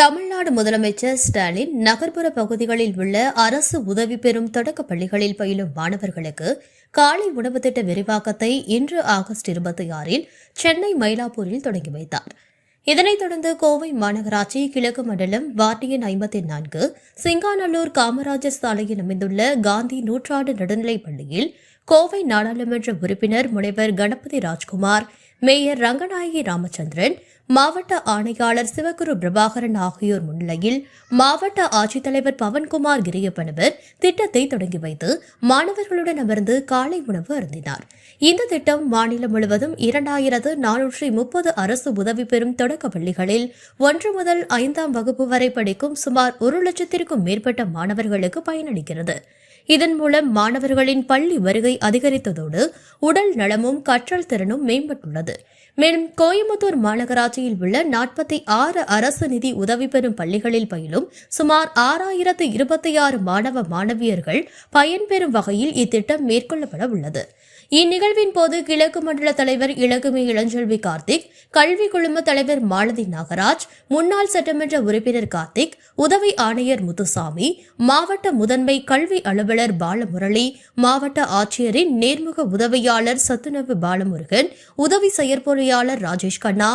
தமிழ்நாடு முதலமைச்சர் ஸ்டாலின் நகர்ப்புற பகுதிகளில் உள்ள அரசு உதவி பெறும் தொடக்க பள்ளிகளில் பயிலும் மாணவர்களுக்கு காலை உணவு திட்ட விரிவாக்கத்தை இன்று ஆகஸ்ட் இருபத்தி ஆறில் சென்னை மயிலாப்பூரில் தொடங்கி வைத்தார். இதனைத் தொடர்ந்து கோவை மாநகராட்சி கிழக்கு மண்டலம் வார்டியன் ஐம்பத்தி நான்கு சிங்காநல்லூர் காமராஜர் சாலையில் அமைந்துள்ள காந்தி நூற்றாண்டு நடுநிலைப் பள்ளியில் கோவை நாடாளுமன்ற உறுப்பினர் முனைவர் கணபதி ராஜ்குமார் மேயர் ரங்கநாயகி ராமச்சந்திரன் மாவட்ட ஆணையாளர் சிவகுரு பிரபாகரன் ஆகியோர் முன்னிலையில் மாவட்ட ஆட்சித்தலைவர் பவன்குமார் கிரியப்பனவர் திட்டத்தை தொடங்கி வைத்து மாணவர்களுடன் அமர்ந்து காலை உணவு அருந்தினார். இந்த திட்டம் மாநிலம் முழுவதும் இரண்டாயிரத்து நானூற்றி முப்பது அரசு உதவி பெறும் தொடக்க பள்ளிகளில் ஒன்று முதல் ஐந்தாம் வகுப்பு வரை படிக்கும் சுமார் ஒரு லட்சத்திற்கும் மேற்பட்ட மாணவர்களுக்கு பயனளிக்கிறது. இதன் மூலம் மாணவர்களின் பள்ளி வருகை அதிகரித்ததோடு உடல் நலமும் கற்றல் திறனும் மேம்பட்டுள்ளது. மேலும் கோயம்புத்தூர் மாநகராட்சி மாநகராட்சியில் உள்ள நாற்பத்தி ஆறு அரசு நிதி உதவி பெறும் பள்ளிகளில் பயிலும் சுமார் ஆறாயிரத்து இருபத்தி ஆறு மாணவ மாணவியர்கள் பயன்பெறும் வகையில் இத்திட்டம் மேற்கொள்ளப்பட உள்ளது. இந்நிகழ்வின் போது கிழக்கு மண்டல தலைவர் இலகுமி இளஞ்செல்வி கார்த்திக் கல்வி குழும தலைவர் மாலதி நாகராஜ் முன்னாள் சட்டமன்ற உறுப்பினர் கார்த்திக் உதவி ஆணையர் முத்துசாமி மாவட்ட முதன்மை கல்வி அலுவலர் பாலமுரளி மாவட்ட ஆட்சியரின் நேர்முக உதவியாளர் சத்துணவு பாலமுருகன் உதவி செயற்பொறியாளர் ராஜேஷ் கண்ணா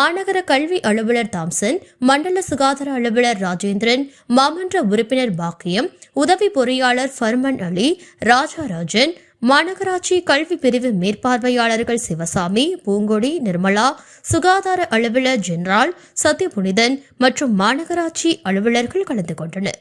மாநகர கல்வி அலுவலர் தாம்சன் மண்டல சுகாதார அலுவலர் ராஜேந்திரன் மாமன்ற உறுப்பினர் பாக்கியம் உதவி பொறியாளர் ஃபர்மன் அலி ராஜாராஜன் மாநகராட்சி கல்வி பிரிவு மேற்பார்வையாளர்கள் சிவசாமி பூங்கொடி நிர்மலா சுகாதார அலுவலர் ஜெனரால் சத்யபுனிதன் மற்றும் மாநகராட்சி அலுவலர்கள் கலந்து கொண்டனர்.